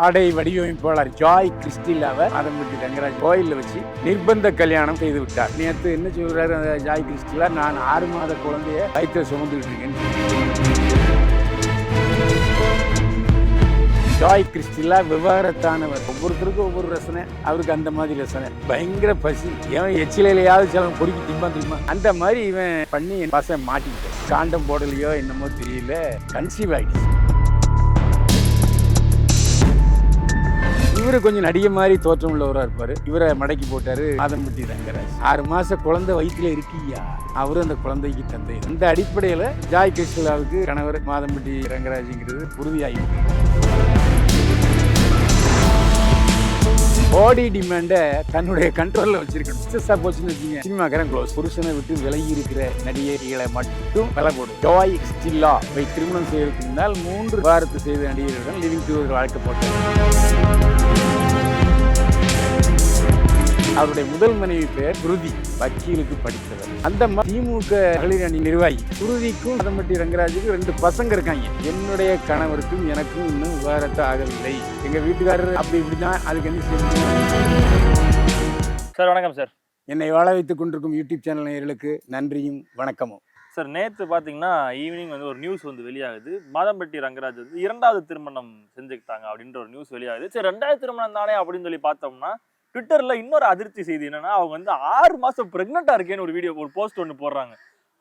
ஆடை வடிவமைப்பாளர் ஜாய் கிறிஸ்டிலாவை ஆதம்பட்டி ரங்கராஜ் கோயிலில் வச்சு நிர்பந்த கல்யாணம் செய்து விட்டார். நேற்று என்ன சொல்கிறாரு அந்த ஜாய் கிறிஸ்டிலா? நான் ஆறு மாத குழந்தைய வயிற்று சுமந்துட்டு இருக்கேன். ஜாய் கிறிஸ்டிலா விவகாரத்தானவர். ஒவ்வொருத்தருக்கும் ஒவ்வொரு ரசனை அவருக்கு அந்த மாதிரி ரசனை. பயங்கர பசி. ஏன் எச்சிலையாவது சில பொறுக்கி திம்பா திம்பா அந்த மாதிரி இவன் பண்ணி என் பசங்க மாட்டிக்கிட்டேன். காண்டம் போடலையோ என்னமோ தெரியல. கன்சீவ் ஆகிடுச்சு இவரு கொஞ்சம் நடிகை மாதிரி தோற்றம் உள்ளவராக இருப்பார். இவரை மடக்கி போட்டாரு மாதம்பட்டி ரங்கராஜ். ஆறு மாதம் குழந்தை வயிற்றுல இருக்கியா? அவரும் அந்த குழந்தைக்கு தந்தை. இந்த அடிப்படையில் ஜாய் கிருஷ்ணலாவுக்கு கணவர் மாதம்பட்டி ரங்கராஜுங்கிறது உறுதியாகிருக்கு பாடி டிமாண்டை தன்னுடைய கண்ட்ரோலில் வச்சிருக்கணும். சக்ஸஸாக போச்சுன்னு வச்சுங்க சினிமாக்காரன் க்ளோஸ் புருஷனை விட்டு விலகி இருக்கிற நடிகர்களை மட்டும் விலை போடும். ஜாய் ஸ்டில்லா வை திருமணம் செய்வதற்கு முன்னால் மூன்று வாரத்து செய்த நடிகர்களுடன் லிவிங் டூர் வாழ்க்கை போட்டார் அவருடைய முதல் மனைவி பேர் குருதி வக்கீலுக்கு படித்தவர். அந்த திமுக மகளிர் அணி நிர்வாகி. குருதிக்கும் அதம்பட்டி ரங்கராஜுக்கும் ரெண்டு பசங்க இருக்காங்க. என்னுடைய கணவருக்கும் எனக்கும் இன்னும் விவாகரத்து ஆகவில்லை. எங்க வீட்டுக்காரர் அப்படி இப்படிதான் அதுக்கு என்ன சார் வணக்கம் சார். என்னை வாழ வைத்துக் கொண்டிருக்கும் யூடியூப் சேனல் நேயர்களுக்கு நன்றியும் வணக்கமும். சார் நேற்று பார்த்தீங்கன்னா ஈவினிங் வந்து ஒரு நியூஸ் வந்து வெளியாகுது. மாதம்பட்டி ரங்கராஜ் வந்து இரண்டாவது திருமணம் செஞ்சுக்கிட்டாங்க அப்படின்ற ஒரு நியூஸ் வெளியாகுது. சரி ரெண்டாவது திருமணம் தானே அப்படின்னு சொல்லி பார்த்தோம்னா ட்விட்டரில் இன்னொரு அதிர்ச்சி செய்தி என்னன்னா அவங்க வந்து ஆறு மாதம் ப்ரெக்னெண்ட்டாக இருக்கேன்னு ஒரு வீடியோ ஒரு போஸ்ட் ஒன்று போடுறாங்க.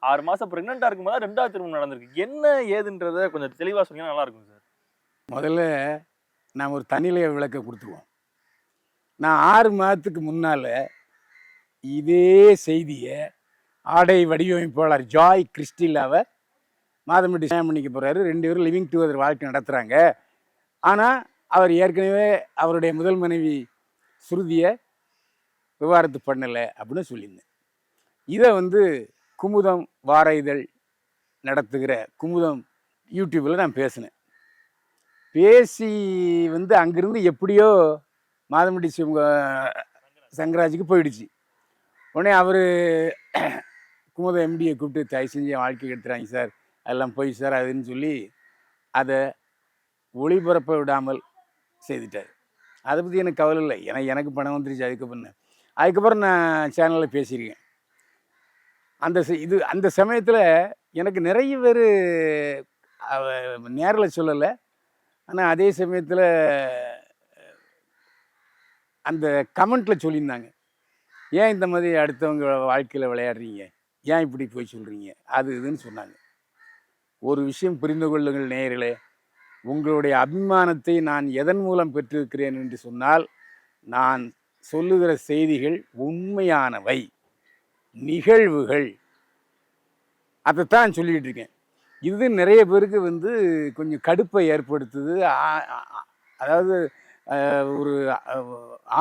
ஆறு மாதம் ப்ரெக்னெண்ட்டாக இருக்கும்போது ரெண்டாவது திருமணம் நடந்திருக்கு. என்ன ஏதுன்றதை கொஞ்சம் தெளிவாக சொன்னீங்கன்னா நல்லா இருக்கும் சார். முதல்ல நாம் ஒரு தனிலைய விளக்க கொடுத்துருவோம். நான் ஆறு மாதத்துக்கு முன்னால் இதே செய்தியை ஆடை வடிவமைப்பாளர் ஜாய் கிறிஸ்டிலாவை மாதம்பட்டி டிசைன் பண்ணிக்க போகிறாரு ரெண்டு பேரும் லிவிங் டுகெதர் வாழ்க்கை நடத்துகிறாங்க ஆனால் அவர் ஏற்கனவே அவருடைய முதல் மனைவி ஸ்ருதியை விவாகரத்து பண்ணலை அப்படின்னு சொல்லியிருந்தேன். இதை வந்து குமுதம் வார இதழ் நடத்துகிற குமுதம் யூடியூப்பில் நான் பேசினேன். பேசி வந்து அங்கேருந்து எப்படியோ மாதம்பட்டி சிவங்க சங்கராஜுக்கு போயிடுச்சு. உடனே அவர் குமுதம் எம்டியை கூப்பிட்டு தயவு செஞ்சு வாழ்க்கை எடுத்துறாங்க சார். அதெல்லாம் போய் சார் அதுன்னு சொல்லி அதை ஒளிபரப்ப விடாமல் செய்துட்டார். அதை பற்றி எனக்கு கவலை இல்லை. ஏன்னா எனக்கு பணம் வந்துருச்சு அதுக்கப்புறம் அதுக்கப்புறம் நான் சேனலில் பேசியிருக்கேன் அந்த இது அந்த சமயத்தில் எனக்கு நிறைய பேர் நேரில் சொல்லலை. ஆனால் அதே சமயத்தில் அந்த கமெண்ட்டில் சொல்லியிருந்தாங்க. ஏன் இந்த மாதிரி அடுத்தவங்க வாழ்க்கையில் விளையாடுறீங்க? ஏன் இப்படி போய் சொல்கிறீங்க அது இதுன்னு சொன்னாங்க. ஒரு விஷயம் புரிந்து கொள்ளுங்கள் நேயர்களே. உங்களுடைய அபிமானத்தை நான் எதன் மூலம் பெற்றிருக்கிறேன் என்று சொன்னால் நான் சொல்லுகிற செய்திகள் உண்மையானவை. நிகழ்வுகள். அதைத்தான் சொல்லிகிட்டு இருக்கேன். இது நிறைய பேருக்கு வந்து கொஞ்சம் கடுப்பை ஏற்படுத்துது. அதாவது ஒரு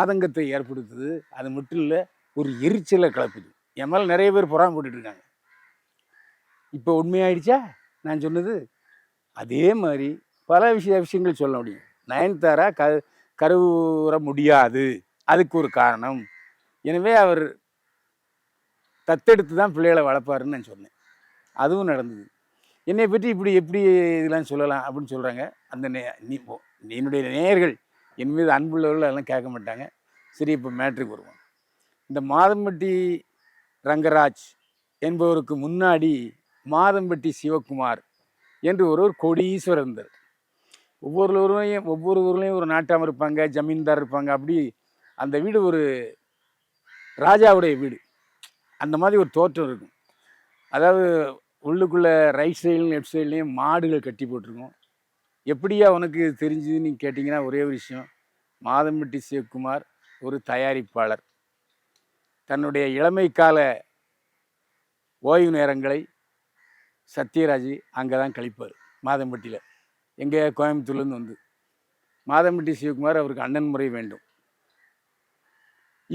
ஆதங்கத்தை ஏற்படுத்துது. அது மட்டும் இல்லை ஒரு எரிச்சலை கலப்புது என் மேலே நிறைய பேர் புறாம போட்டுட்டு இருக்காங்க. இப்போ உண்மையாயிடுச்சா? நான் சொன்னது. அதே மாதிரி பல விஷய விஷயங்கள் சொல்ல முடியும். நயன்தாரா க கருவுற முடியாது. அதுக்கு ஒரு காரணம். எனவே அவர் தத்தெடுத்து தான் பிள்ளைகளை வளர்ப்பாருன்னு நான் சொன்னேன். அதுவும் நடந்தது. என்னை பற்றி இப்படி எப்படி இதெல்லாம் சொல்லலாம் அப்படின்னு சொல்கிறாங்க அந்த நே நீ என்னுடைய நேயர்கள் என் மீது அன்புள்ளவர்கள் அதெல்லாம் கேட்க மாட்டாங்க. சரி இப்போ மேட்ருக்கு வருவோம். இந்த மாதம்பட்டி ரங்கராஜ் என்பவருக்கு முன்னாடி மாதம்பட்டி சிவகுமார் என்று ஒருவர் கோடீஸ்வரர் இருந்தார். ஒவ்வொரு ஊர்லேயும் ஒவ்வொரு ஊர்லேயும் ஒரு நாட்டாம இருப்பாங்க ஜமீன்தார் இருப்பாங்க. அப்படி அந்த வீடு ஒரு ராஜாவுடைய வீடு. அந்த மாதிரி ஒரு தோற்றம் இருக்கும். அதாவது உள்ளுக்குள்ளே ரைட் சைட்லையும் லெஃப்ட் சைட்லேயும் மாடுகள் கட்டி போட்டிருக்கோம். எப்படியா உனக்கு தெரிஞ்சுதுன்னு கேட்டிங்கன்னா ஒரே ஒரு விஷயம். மாதம்பட்டி சிவகுமார் ஒரு தயாரிப்பாளர். தன்னுடைய இளமை கால ஓய்வு நேரங்களை சத்யராஜ் அங்கே தான் கழிப்பார் மாதம்பட்டியில். எங்கே கோயம்புத்தூர்லேருந்து வந்து. மாதம்பட்டி சிவகுமார் அவருக்கு அண்ணன் முறை வேண்டும்.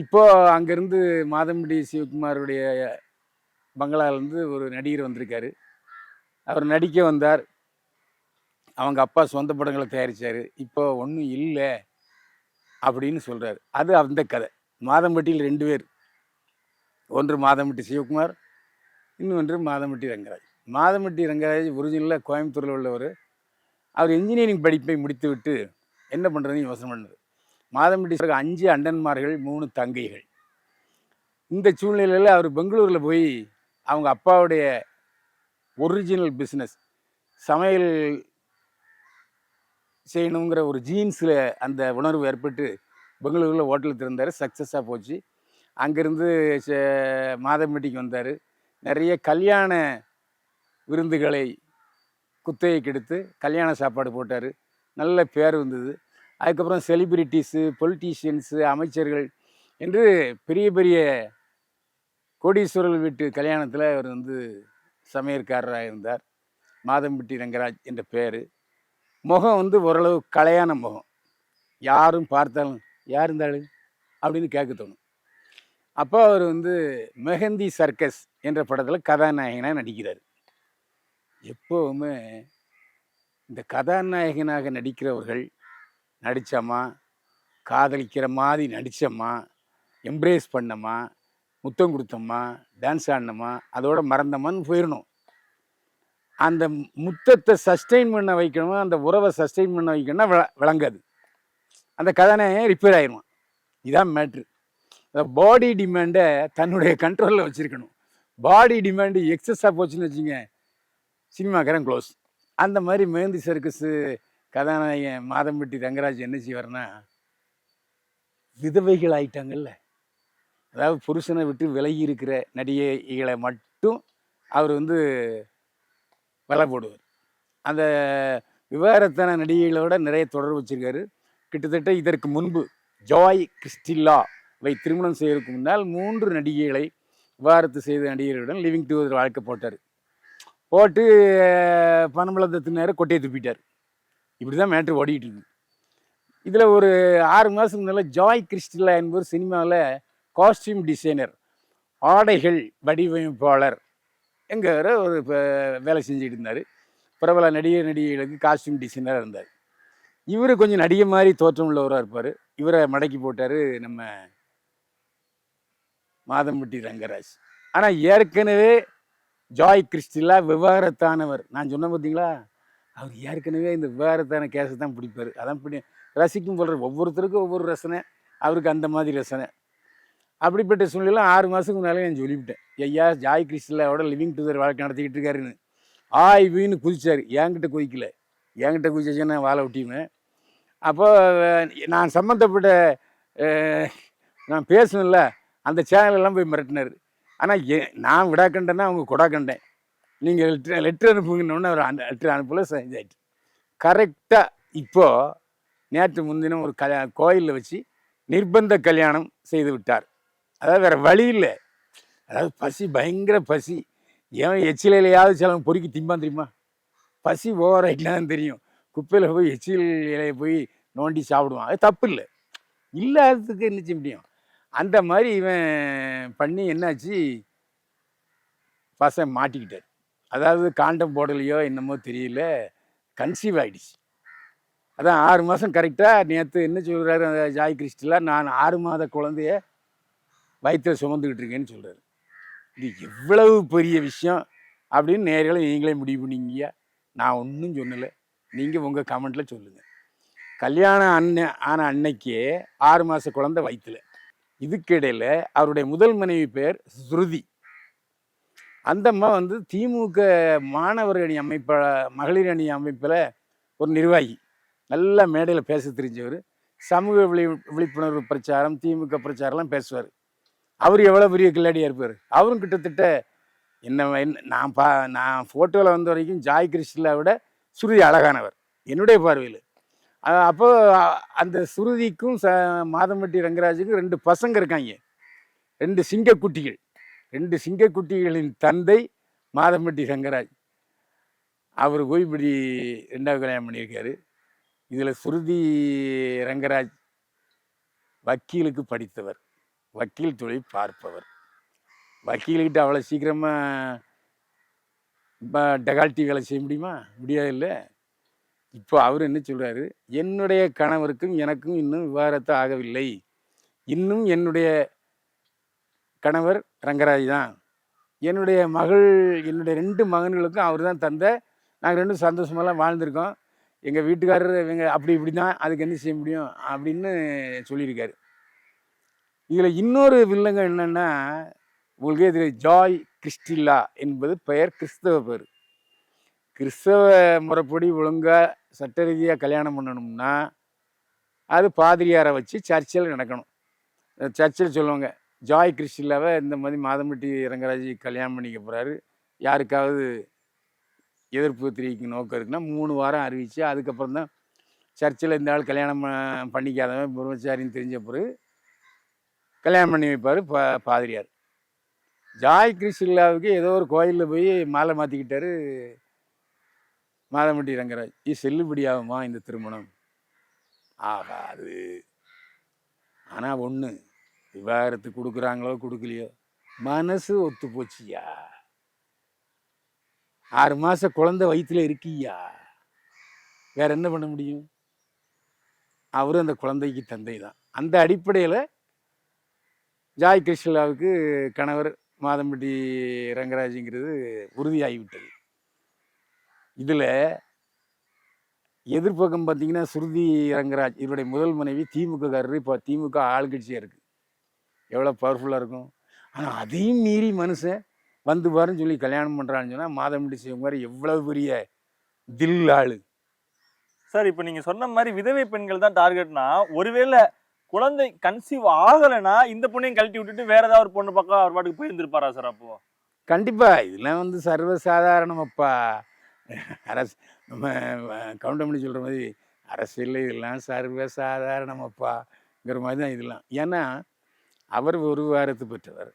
இப்போ அங்கேருந்து மாதம்பட்டி சிவகுமாருடைய பங்களாலேருந்து ஒரு நடிகர் வந்திருக்காரு. அவர் நடிக்க வந்தார். அவங்க அப்பா சொந்த படங்களை தயாரித்தார் இப்போ ஒன்றும் இல்லை அப்படின்னு சொல்கிறாரு அது அந்த கதை. மாதம்பட்டியில் ரெண்டு பேர். ஒன்று மாதம்பட்டி சிவகுமார் இன்னொன்று மாதம்பட்டி ரங்கராஜ். மாதம்பட்டி ரங்கராஜ் ஒரிஜினலாக கோயம்புத்தூரில் உள்ளவர். அவர் இன்ஜினியரிங் படிப்பை முடித்துவிட்டு என்ன பண்ணுறதுன்னு யோசனை பண்ணுது. மாதம்பட்டி அஞ்சு அண்ணன்மார்கள் மூணு தங்கைகள். இந்த சூழ்நிலையில் அவர் பெங்களூரில் போய் அவங்க அப்பாவுடைய ஒரிஜினல் பிஸ்னஸ் சமையல் செய்யணுங்கிற ஒரு ஜீன்ஸில் அந்த உணர்வு ஏற்பட்டு பெங்களூரில் ஹோட்டல் திறந்தார். சக்ஸஸாக போச்சு. அங்கேருந்து மாதம்பட்டிக்கு வந்தார். நிறைய கல்யாண விருந்துகளை குத்தகைக்கு எடுத்து கல்யாண சாப்பாடு போட்டார். நல்ல பேர் வந்தது. அதுக்கப்புறம் செலிபிரிட்டிஸு பொலிட்டீஷியன்ஸு அமைச்சர்கள் என்று பெரிய பெரிய கோடீஸ்வரர்கள் வீட்டு கல்யாணத்தில் அவர் வந்து சமையற்காரராக இருந்தார். மாதம்பட்டி ரங்கராஜ் என்ற பேர். முகம் வந்து ஓரளவு கலையான முகம். யாரும் பார்த்தாலும் யார் இருந்தாலும் அப்படின்னு கேட்க தோணும். அப்போ அவர் வந்து மெஹந்தி சர்க்கஸ் என்ற படத்தில் கதாநாயகனாக நடிக்கிறார். எப்போவுமே இந்த கதாநாயகனாக நடிக்கிறவர்கள் நடித்தம்மா காதலிக்கிற மாதிரி நடித்தம்மா எம்ப்ரேஸ் பண்ணோமா முத்தம் கொடுத்தோமா டான்ஸ் ஆடினோமா அதோட மறந்தோமான்னு போயிடணும் அந்த முத்தத்தை சஸ்டெயின் பண்ண வைக்கணுமா அந்த உறவை சஸ்டெயின் பண்ண வைக்கணும்னா விள விளங்காது. அந்த கதாநாயகன் ரிப்பேர் ஆயிடுவான் இதான் மேட்ரு அந்த பாடி டிமாண்டை தன்னுடைய கண்ட்ரோலில் வச்சுருக்கணும். பாடி டிமாண்டு எக்ஸஸாக போச்சுன்னு வச்சுங்க சினிமாக்காரன் க்ளோஸ். அந்த மாதிரி மேந்தி சர்க்கஸு கதாநாயகன் மாதம்பட்டி ரங்கராஜ் என்ன செய்வார்னா விதவைகள் ஆயிட்டாங்கல்ல. அதாவது புருஷனை விட்டு விலகி இருக்கிற நடிகைகளை மட்டும் அவர் வந்து வலை போடுவார். அந்த விவகாரத்தான நடிகைகளோட நிறைய தொடர்பு வச்சிருக்காரு. கிட்டத்தட்ட இதற்கு முன்பு ஜாய் கிறிஸ்டில்லா வை திருமணம் செய்வதற்கு முன்னால் மூன்று நடிகைகளை விவாகரத்து செய்த நடிகர்களுடன் லிவிங் டுகெதர் வாழ்க்கை போட்டார். போட்டு பனம்பழத்தினார் கொட்டையை துப்பிட்டார். இப்படி தான் மேட்ரு ஓடிக்கிட்டு இருக்கு. இதில் ஒரு ஆறு மாதத்துக்கு முன்னால் ஜாய் கிறிஸ்டிலா என்பவர் சினிமாவில் காஸ்டியூம் டிசைனர் ஆடைகள் வடிவமைப்பாளர் என்கிற ஒரு இப்போ வேலை செஞ்சுட்டு இருந்தார். பிரபல நடிகர் நடிகைகளுக்கு காஸ்டியூம் டிசைனராக இருந்தார். இவர் கொஞ்சம் நடிகை மாதிரி தோற்றம் உள்ளவராக இருப்பார். இவரை மடக்கி போட்டார் நம்ம மாதம்பட்டி ரங்கராஜ். ஆனால் ஏற்கனவே ஜாய் கிறிஸ்டிலா விவகாரத்தானவர். நான் சொன்ன பார்த்தீங்களா அவர் ஏற்கனவே இந்த விவகாரத்தான கேஸை தான் பிடிப்பார். அதான் பிடி ரசிக்கும் போடுற ஒவ்வொருத்தருக்கும் ஒவ்வொரு ரசனை. அவருக்கு அந்த மாதிரி ரசனை. அப்படிப்பட்ட சூழ்நிலை ஆறு மாதத்துக்கு முன்னாலே நான் சொல்லிவிட்டேன். ஐயா ஜாய் கிறிஸ்டிலாவோட லிவிங் டுதர் வாழ்க்கை நடத்திக்கிட்டு இருக்காருன்னு. ஆய் வீன்னு குதிச்சார். என்கிட்ட குதிக்கல. என்கிட்ட குதிச்சா வாழை விட்டியுமே அப்போ நான் சம்மந்தப்பட்ட நான் பேசணும்ல அந்த சேனலெல்லாம் போய் மிரட்டினார். ஆனால் ஏ நான் விடாக்கண்டேன்னா அவங்க கொடாக்கண்டேன் நீங்கள் லெட்ரு லெட்ரு அனுப்புங்கன்னு அவர் அந்த லெட்ரு அனுப்பல செஞ்சாயிட்டு கரெக்டாக இப்போது நேற்று முன்தினம் ஒரு கல்யா கோயிலில் வச்சு நிர்பந்த கல்யாணம் செய்து விட்டார். அதாவது வேறு வழி இல்லை. அதாவது பசி பயங்கர பசி. ஏன் எச்சிலையிலையாவது சிலவங்க பொறுக்கி திம்பான் தெரியுமா? பசி ஓவர் ஆகிட்டுலாம் தெரியும். குப்பையில் போய் எச்சில் இலையை போய் நோண்டி சாப்பிடுவான் அது தப்பு இல்லை. இல்லாததுக்கு என்ன செய்ய முடியும்? அந்த மாதிரி இவன் பண்ணி என்னாச்சு? பசங்க மாட்டிக்கிட்டார். அதாவது காண்டம் போடலையோ என்னமோ தெரியல. கன்சீவ் ஆகிடுச்சு அதான் ஆறு மாதம் கரெக்டாக நேற்று என்ன சொல்கிறாரு அந்த ஜாய் கிறிஸ்டிலா? நான் ஆறு மாத குழந்தைய வயிற்றில் சுமந்துக்கிட்டு இருக்கேன்னு சொல்கிறாரு இது எவ்வளவு பெரிய விஷயம் அப்படின்னு நேரில் நீங்களே முடிவு பண்ணீங்க நான் ஒன்றும் சொல்லலை. நீங்கள் உங்கள் கமெண்ட்டில் சொல்லுங்கள் கல்யாணம் அன்ன ஆன அன்னைக்கே ஆறு மாத குழந்தை வயிற்றுல இதுக்கிடையில் அவருடைய முதல் மனைவி பேர் ஸ்ருதி. அந்த அம்மா வந்து திமுக மாணவர் அணி அமைப்ப மகளிர் அணி அமைப்பில் ஒரு நிர்வாகி. நல்லா மேடையில் பேச தெரிஞ்சவர். சமூக விழி விழிப்புணர்வு பிரச்சாரம் திமுக பிரச்சாரம்லாம் பேசுவார். அவர் எவ்வளோ பெரிய கில்லாடியாக இருப்பார்? அவரும் கிட்டத்தட்ட என்ன என்ன- நான் பா நான் ஃபோட்டோவில் வந்த வரைக்கும் ஜாய் கிருஷ்ணலை விட சுருதி அழகானவர். என்னுடைய பார்வையில். அப்போ அந்த சுருதிக்கும் ச மாதம்பட்டி ரங்கராஜுக்கும் ரெண்டு பசங்க இருக்காங்க. ரெண்டு சிங்கக்குட்டிகள். ரெண்டு சிங்கக்குட்டிகளின் தந்தை மாதம்பட்டி ரங்கராஜ். அவர் போய் இப்படி ரெண்டாவது கல்யாணம் பண்ணியிருக்காரு. இதில் சுருதி ரங்கராஜ் வக்கீலுக்கு படித்தவர். வக்கீல் தொழில் பார்ப்பவர். வக்கீல்கிட்ட அவ்வளோ சீக்கிரமாக டெகால்ட்டி வேலை செய்ய முடியுமா? முடியாது இல்லை? இப்போ அவர் என்ன சொல்கிறாரு என்னுடைய கணவருக்கும் எனக்கும் இன்னும் விவாகரத்து ஆகவில்லை. இன்னும் என்னுடைய கணவர் ரங்கராஜ் தான். என்னுடைய மகள் என்னுடைய ரெண்டு மகன்களுக்கும் அவர் தான் தந்த நாங்கள் ரெண்டும் சந்தோஷமெல்லாம் வாழ்ந்திருக்கோம். எங்கள் வீட்டுக்காரர் இவங்க அப்படி இப்படி தான் அதுக்கு என்ன செய்ய முடியும்? அப்படின்னு சொல்லியிருக்காரு. இதில் இன்னொரு வில்லங்க என்னென்னா உங்களுக்கே தெரியும் ஜாய் கிறிஸ்டில்லா என்பது பெயர் கிறிஸ்தவ பேர். கிறிஸ்தவ முறைப்படி ஒழுங்காக சட்ட ரீதியாக கல்யாணம் பண்ணணும்னா அது பாதிரியாரை வச்சு சர்ச்சில் நடக்கணும். சர்ச்சில் சொல்லுவாங்க ஜாய் கிறிஸ்டில்லாவை இந்த மாதிரி மாதம்பட்டி ரங்கராஜ் கல்யாணம் பண்ணிக்க போகிறாரு யாருக்காவது எதிர்ப்பு தெரிவிக்க நோக்கம் இருக்குன்னா மூணு வாரம் அறிவித்து அதுக்கப்புறம் தான் சர்ச்சில் இந்த ஆள் கல்யாணம் பண்ணிக்காதவன் பிரம்மச்சாரின்னு தெரிஞ்ச பிறகு கல்யாணம் பண்ணி வைப்பார் பா பாதிரியார். ஜாய் கிறிஸ்டில்லாவுக்கு ஏதோ ஒரு கோயிலில் போய் மாலை மாற்றிக்கிட்டாரு மாதம்பட்டி ரங்கராஜ் இது செல்லுபடியாகுமா இந்த திருமணம்? ஆகாது. ஆனால் ஒன்று விவாகரத்து கொடுக்குறாங்களோ கொடுக்கலையோ மனசு ஒத்து போச்சியா? ஆறு மாதம் குழந்தை வயிற்றுல இருக்கியா? வேற என்ன பண்ண முடியும்? அவரும் அந்த குழந்தைக்கு தந்தை தான். அந்த அடிப்படையில் ஜாய் கிருஷ்ணலாவுக்கு கணவர் மாதம்பட்டி ரங்கராஜுங்கிறது உறுதியாகிவிட்டது. இதில் எதிர்ப்பக்கம் பார்த்தீங்கன்னா சுருதி ரங்கராஜ் இவருடைய முதல் மனைவி திமுககாரர் இப்போ திமுக ஆளுங்கட்சியாக இருக்குது எவ்வளோ பவர்ஃபுல்லாக இருக்கும். ஆனால் அதையும் மீறி மனுஷன் வந்து பாருன்னு சொல்லி கல்யாணம் பண்ணுறான்னு சொன்னால் மாதம்பட்டி சிவகுமார் எவ்வளவு பெரிய தில் ஆளு. சார் இப்போ நீங்க சொன்ன மாதிரி விதவை பெண்கள் தான் டார்கெட்னா ஒருவேளை குழந்தை கன்சீவ் ஆகலைன்னா இந்த பொண்ணையும் கழட்டி விட்டுட்டு வேற ஏதாவது ஒரு பொண்ணு பக்கம் அவர் பாட்டுக்கு போயிருந்திருப்பாரா சார் அப்போ? கண்டிப்பாக இதெல்லாம் வந்து சர்வசாதாரணமப்பா. அரசு நம்ம கவுண்டமணி சொல்கிற மாதிரி அரசியல் இதெல்லாம் சர்வசாதாரணமப்பாங்கிற மாதிரி தான் இதெல்லாம். ஏன்னா அவர் ஒரு விவகாரத்து பெற்றவர்.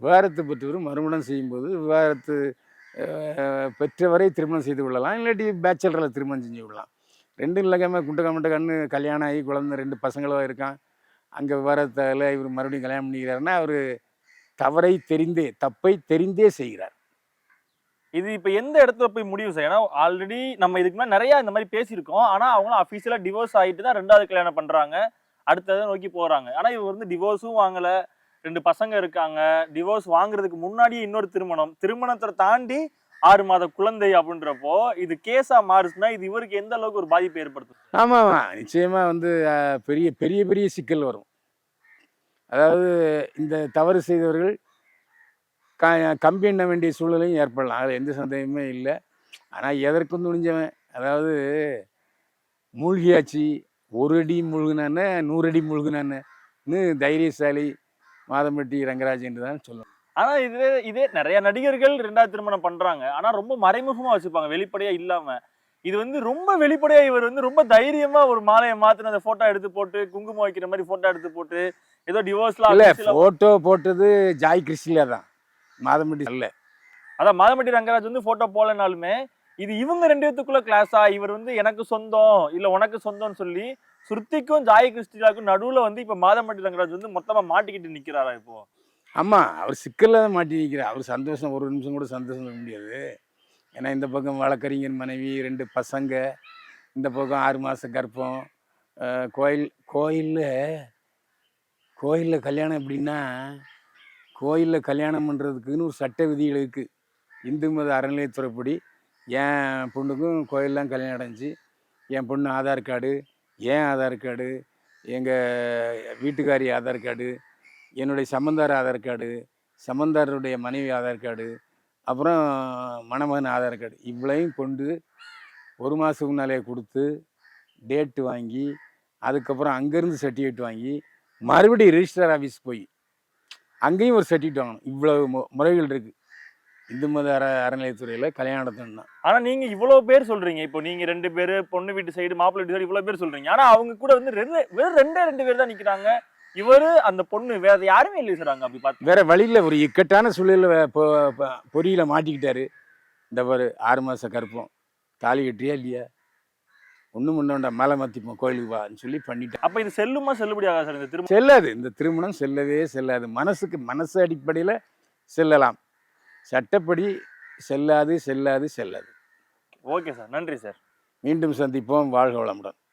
விவகாரத்து பெற்றவர் மறுமணம் செய்யும்போது விவகாரத்து பெற்றவரை திருமணம் செய்து கொள்ளலாம் இல்லாட்டி பேச்சலரில் திருமணம் செஞ்சு விடலாம் ரெண்டும் இல்லாமல் குண்டக்க கமட்ட கண்ணு கல்யாணம் ஆகி குழந்த ரெண்டு பசங்களும் இருக்கான். அங்கே விவாகரத்தில் இவர் மறுபடியும் கல்யாணம் பண்ணிக்கிறாருன்னா அவர் தவறை தெரிந்தே தப்பை தெரிந்தே செய்கிறார். இது இப்போ எந்த இடத்துல போய் முடியும் செய்யும் ஏன்னா ஆல்ரெடி நம்ம இதுக்கு மேலே நிறையா இந்த மாதிரி பேசியிருக்கோம். ஆனால் அவங்களும் அஃபீஷியலாக டிவோர்ஸ் ஆகிட்டு தான் ரெண்டாவது கல்யாணம் பண்ணுறாங்க அடுத்ததை நோக்கி போகிறாங்க ஆனால் இவர் வந்து டிவோர்ஸும் வாங்கலை. ரெண்டு பசங்க இருக்காங்க. டிவோர்ஸ் வாங்குறதுக்கு முன்னாடியே இன்னொரு திருமணம். திருமணத்தை தாண்டி ஆறு மாத குழந்தை அப்படின்றப்போ இது கேஸா மாறுச்சுன்னா இது இவருக்கு எந்த அளவுக்கு ஒரு பாதிப்பு ஏற்படுத்தும்? ஆமாம் நிச்சயமாக வந்து பெரிய பெரிய பெரிய சிக்கல் வரும். அதாவது இந்த தவறு செய்தவர்கள் க கம்பி எண்ண வேண்டிய சூழ்நிலையும் ஏற்படலாம். அதில் எந்த சந்தேகமே இல்லை. ஆனால் எதற்கும் துணிஞ்சவன் அதாவது மூழ்கியாச்சு ஒரு அடி மூழ்கினான்னு நூறு அடி மூழ்கினான்னு தைரியசாலி மாதம்பட்டி ரங்கராஜ் என்று தான் சொல்லணும். ஆனா இதே இதே நிறைய நடிகர்கள் ரெண்டாவது திருமணம் பண்றாங்க. ஆனா ரொம்ப மறைமுகமா வச்சுப்பாங்க வெளிப்படையா இல்லாம. இது வந்து ரொம்ப வெளிப்படையா இவர் வந்து ரொம்ப தைரியமா ஒரு மாலையை மாத்தின அந்த போட்டோ எடுத்து போட்டு குங்குமம் வைக்கிற மாதிரி போட்டோ எடுத்து போட்டு ஏதோ டிவோர்ஸ்ல இல்லை ஃபோட்டோ போட்டது ஜாய் கிறிஸ்டிலா தான். மாதம்பட்டி அல்ல. அதான் மாதம்பட்டி ரங்கராஜ் வந்து போட்டோ போலனாலுமே இது இவங்க ரெண்டு பேத்துக்குள்ள கிளாஸா இவர் வந்து எனக்கு சொந்தம் இல்ல உனக்கு சொந்தம்னு சொல்லி ஸ்ருதிக்கும் ஜாய் கிறிஸ்டிலாக்கும் நடுவுல வந்து இப்ப மாதம்பட்டி ரங்கராஜ் வந்து மொத்தமா மாட்டிக்கிட்டு நிக்கிறாரா இப்போ? ஆமாம் அவர் சிக்கலில் தான் மாட்டி நிற்கிறார் அவர் சந்தோஷம் ஒரு நிமிஷம் கூட சந்தோஷம் இருக்க முடியாது. ஏன்னா இந்த பக்கம் வழக்கறிஞர் மனைவி ரெண்டு பசங்க இந்த பக்கம் ஆறு மாத கர்ப்பம். கோயில் கோயிலில் கோயிலில் கல்யாணம் எப்படின்னா கோயிலில் கல்யாணம் பண்ணுறதுக்குன்னு ஒரு சட்ட விதிகள் இருக்குது இந்து மத அறநிலையத்துறைப்படி என் பொண்ணுக்கும் கோயிலெலாம் கல்யாணம் அடைஞ்சி என் பொண்ணு ஆதார் கார்டு ஏன் ஆதார் கார்டு எங்கள் வீட்டுக்காரி ஆதார் கார்டு என்னுடைய சம்பந்தார் ஆதார் கார்டு சம்பந்தாருடைய மனைவி ஆதார் கார்டு அப்புறம் மணமகன் ஆதார் கார்டு இவ்வளையும் கொண்டு ஒரு மாதத்துக்கு முன்னாலே கொடுத்து டேட்டு வாங்கி அதுக்கப்புறம் அங்கேருந்து சர்டிஃபிகேட் வாங்கி மறுபடியும் ரிஜிஸ்டர் ஆஃபீஸ் போய் அங்கேயும் ஒரு சர்டிஃபிகேட் வாங்கணும். இவ்வளவு முறைகள் இருக்குது இந்து மத அற அறநிலையத்துறையில் கல்யாணம் நடத்தணும்னா. ஆனா நீங்க இவ்வளவு பேர் சொல்றீங்க. இப்போ நீங்க ரெண்டு பேரு பொண்ணு வீட்டு சைடு மாப்பிள்ளை வீட்டு சைடு இவ்வளவு பேர் சொல்றீங்க. ஆனா அவங்க கூட வந்து ரெண்டு வெறும் ரெண்டே ரெண்டு பேர் தான் நிக்கிறாங்க. இவரு அந்த பொண்ணு வேற யாருமே இல்லை சார் அங்க அப்படி பார்த்து. வேற வழியில் ஒரு இக்கட்டான சூழலில் பொறியில மாட்டிக்கிட்டாரு. இந்த பாரு ஆறு மாதம் கருப்பம். தாலி கட்டியா இல்லையா? ஒன்றும் வேண்டாம் மேலே மாற்றிப்போம் கோயிலுக்கு வான்னு சொல்லி பண்ணிட்டேன். அப்ப இது செல்லுமா செல்லுபடியாகா சார்? இந்த திரும்ப செல்லாது. இந்த திருமணம் செல்லவே செல்லாது. மனசுக்கு மனசு அடிப்படையில் செல்லலாம். சட்டப்படி செல்லாது செல்லாது செல்லாது. Okay sir. நன்றி சார். மீண்டும் சந்திப்போம். வாழ்க வளமுடன்.